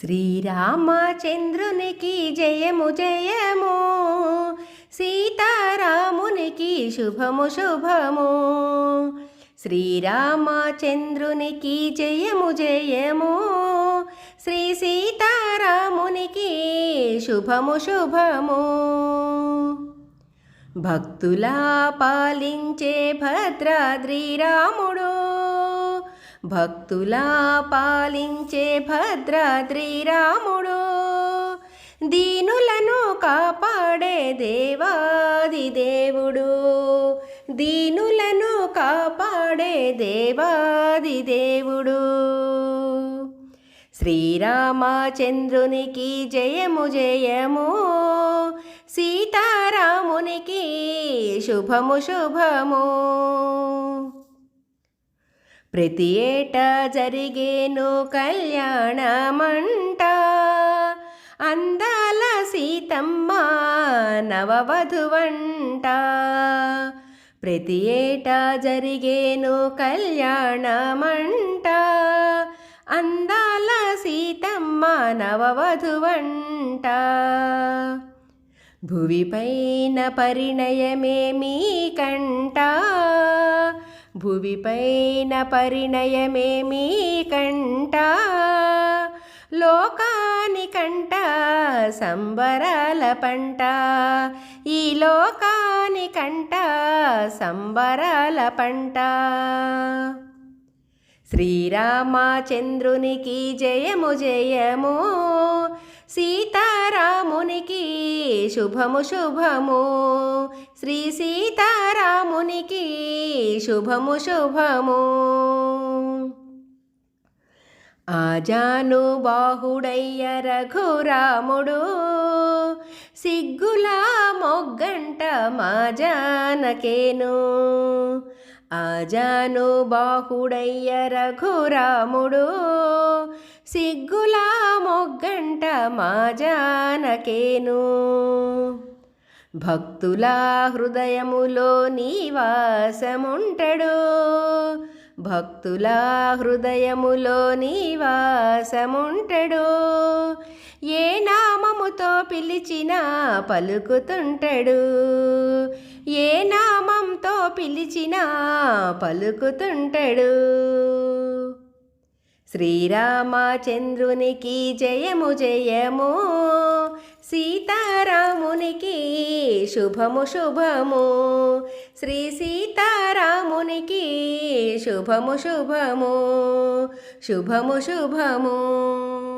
శ్రీరామచంద్రునికి జయము జయము సీతారామునికి శుభము శుభము. శ్రీరామచంద్రునికి జయము జయము శ్రీ సీతారామునికి శుభము శుభము. భక్తులా పాలించే భద్రాద్రి రాముడు భక్తులా పాలించే భద్రాద్రి రాముడు. దీనులను కాపాడే దేవాది దేవుడు. దీనులను కాపాడే దేవాది దేవుడు. శ్రీరామచంద్రునికి జయము జయము సీతారామునికి శుభము శుభము. ప్రతి ఏటా జరిగేను కళ్యాణమంట అందాల సీతమ్మ నవవధువంట? ప్రతి ఏటా జరిగేను కళ్యాణమంట అందాల సీతమ్మ నవవధువంట? భువిపైన పరిణయమే మీ కంట? భువిపైన పరిణయమే మీ కంట సంబరాల పంట ఈ లోకాని కంట సంబరాల పంట శ్రీరామచంద్రునికి జయము జయము సీతారామునికి శుభము శుభము. శ్రీ సీతారామునికి శుభము శుభము. ఆజాను బాహుడయ్య రఘురాముడు సిగ్గులా మొగ్గంట మా జానకేను. ఆజాను బాహుడయ్య రఘురాముడు సిగ్గులా మొగ్గంట మాజానకేను భక్తులా భక్తుల హృదయములో నీవాసముంటడు భక్తుల హృదయములో నీవాసముంటడు ఏ నామముతో పిలిచినా పలుకుతుంటడు. ఏ నామంతో పిలిచినా పలుకుతుంటడు. శ్రీరామచంద్రునికి జయము జయము సీతారామునికి శుభము శుభము శ్రీ సీతారామునికి శుభము శుభము శుభము శుభము.